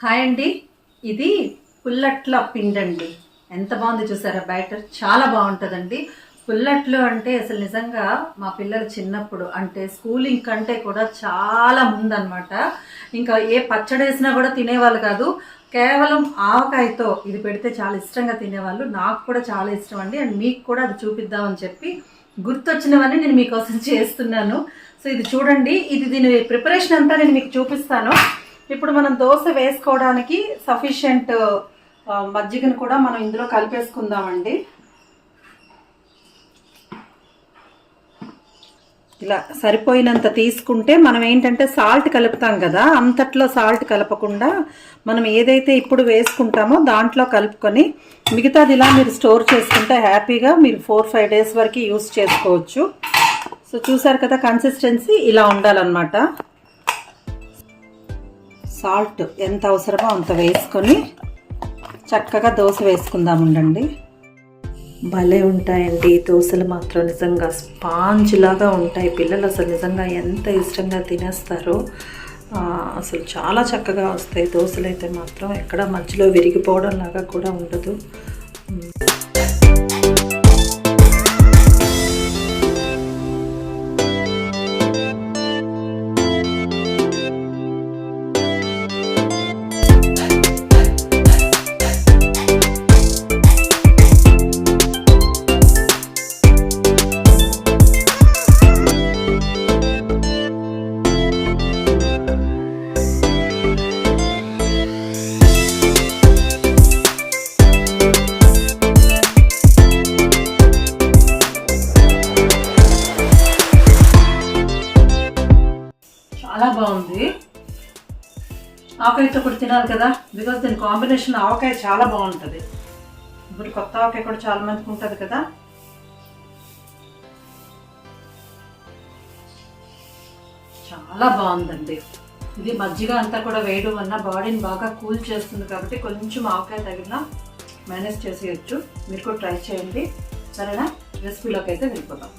Hi అండి. ఇది పుల్లట్ల పిండి అండి ఎంత బాగుంది చూసారా? బ్యాటర్ చాలా బాగుంటుందండి. పుల్లట్లు అంటే అసలు నిజంగా మా పిల్లలు చిన్నప్పుడు అంటే స్కూలింగ్ కంటే కూడా చాలా ముందన్నమాట. ఇంకా ఏ పచ్చడి వేసినా కూడా తినేవాళ్ళు కాదు. కేవలం ఆవకాయతో ఇది పెడితే చాలా ఇష్టంగా తినేవాళ్ళు. నాకు కూడా చాలా ఇష్టం అండి. అండ్ మీకు కూడా అది చూపిద్దామని చెప్పి గుర్తొచ్చినవన్నీ నేను మీకోసం చేస్తున్నాను. సో ఇది చూడండి. ఇది దీని ప్రిపరేషన్ అంతా నేను మీకు చూపిస్తాను. ఇప్పుడు మనం దోశ వేసుకోవడానికి సఫిషియంట్ uh, మజ్జిగను కూడా మనం ఇందులో కలిపేసుకుందామండి. ఇలా సరిపోయినంత తీసుకుంటే మనం ఏంటంటే సాల్ట్ కలుపుతాం కదా అంతట్లో సాల్ట్ కలపకుండా మనం ఏదైతే ఇప్పుడు వేసుకుంటామో దాంట్లో కలుపుకొని మిగతాది ఇలా మీరు స్టోర్ చేసుకుంటే హ్యాపీగా మీరు ఫోర్ ఫైవ్ డేస్ వరకు యూస్ చేసుకోవచ్చు. సో చూసారు కదా కన్సిస్టెన్సీ ఇలా ఉండాలన్నమాట. సాల్ట్ ఎంత అవసరమో అంత వేసుకొని చక్కగా దోశ వేసుకుందాం ఉండండి. భలే ఉంటాయండి దోశలు మాత్రం. నిజంగా స్పాంజ్ లాగా ఉంటాయి. పిల్లలు అసలు నిజంగా ఎంత ఇష్టంగా తినేస్తారో అసలు చాలా చక్కగా వస్తాయి. దోశలు అయితే మాత్రం ఎక్కడ మధ్యలో విరిగిపోవడం లాగా కూడా ఉండదు. చాలా బాగుంది. ఆవకాయతో కూడా తినాలి కదా? బికాజ్ దీని కాంబినేషన్ ఆవకాయ చాలా బాగుంటుంది. ఇప్పుడు కొత్త ఆవకాయ కూడా చాలా మందికి ఉంటుంది కదా? చాలా బాగుందండి. ఇది మజ్జిగ అంతా కూడా వేయడం వల్ల బాడీని బాగా కూల్ చేస్తుంది కాబట్టి కొంచెం ఆవకాయ తగిన మేనేజ్ చేసేయచ్చు. మీరు కూడా ట్రై చేయండి. సరేనా? రెసిపీలోకి అయితే వెళ్ళిపోతాం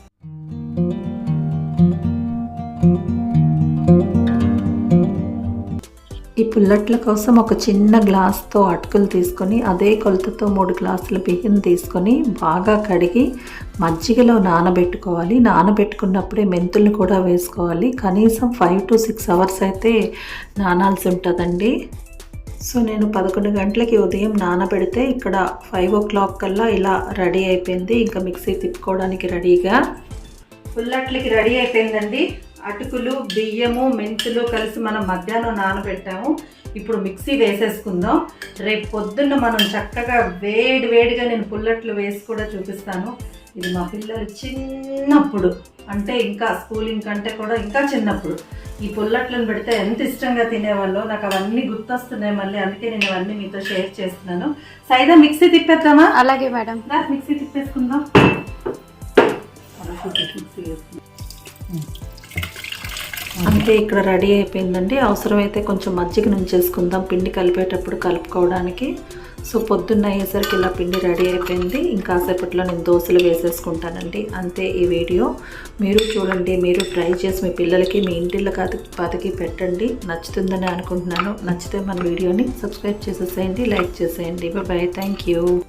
పుల్లట్ల కోసం ఒక చిన్న గ్లాస్తో అటుకులు తీసుకొని అదే కొలతతో మూడు గ్లాసుల బియ్యం తీసుకొని బాగా కడిగి మజ్జిగలో నానబెట్టుకోవాలి. నానబెట్టుకున్నప్పుడే మెంతులు కూడా వేసుకోవాలి. కనీసం ఫైవ్ టు సిక్స్ అవర్స్ అయితే నానాల్సి ఉంటుందండి. సో నేను పదకొండు గంటలకి ఉదయం నానబెడితే ఇక్కడ ఫైవ్ ఓ క్లాక్ కల్లా ఇలా రెడీ అయిపోయింది. ఇంకా మిక్సీ తిప్పుకోవడానికి రెడీగా. పుల్లట్లకి రెడీ అయిపోయిందండి. అటుకులు బియ్యము మెంతులు కలిసి మనం మధ్యాహ్నం నానబెట్టాము. ఇప్పుడు మిక్సీ వేసేసుకుందాం. రేపు పొద్దున్న మనం చక్కగా వేడి వేడిగా నేను పుల్లట్లు వేసి కూడా చూపిస్తాను. ఇది మా పిల్లలు చిన్నప్పుడు అంటే ఇంకా స్కూలింగ్ కంటే కూడా ఇంకా చిన్నప్పుడు. ఈ పుల్లట్లను పెడితే ఎంత ఇష్టంగా తినేవాళ్ళో నాకు అవన్నీ గుర్తొస్తున్నాయి మళ్ళీ అందుకే నేను అవన్నీ మీతో షేర్ చేస్తున్నాను. సైదా మిక్సీ తిప్పేద్దామా? అలాగే మేడం. మిక్సీ తిప్పేసుకుందాం. మిక్సీ వేసుకుందాం. అంతే ఇక్కడ రెడీ అయిపోయిందండి. అవసరమైతే కొంచెం మజ్జిగ నుంచేసుకుందాం. పిండి కలిపేటప్పుడు కలుపుకోవడానికి. సో పొద్దున్న అయ్యేసరికి ఇలా పిండి రెడీ అయిపోయింది. ఇంకాసేపట్లో నేను దోశలు వేసేసుకుంటానండి. అంతే ఈ వీడియో. మీరు చూడండి మీరు ట్రై చేసి మీ పిల్లలకి మీ ఇంటిలో కాదు బతికి పెట్టండి. నచ్చుతుందని అనుకుంటున్నాను. నచ్చితే మన వీడియోని సబ్స్క్రైబ్ చేసేసేయండి లైక్ చేసేయండి. బాయ్. Thank you.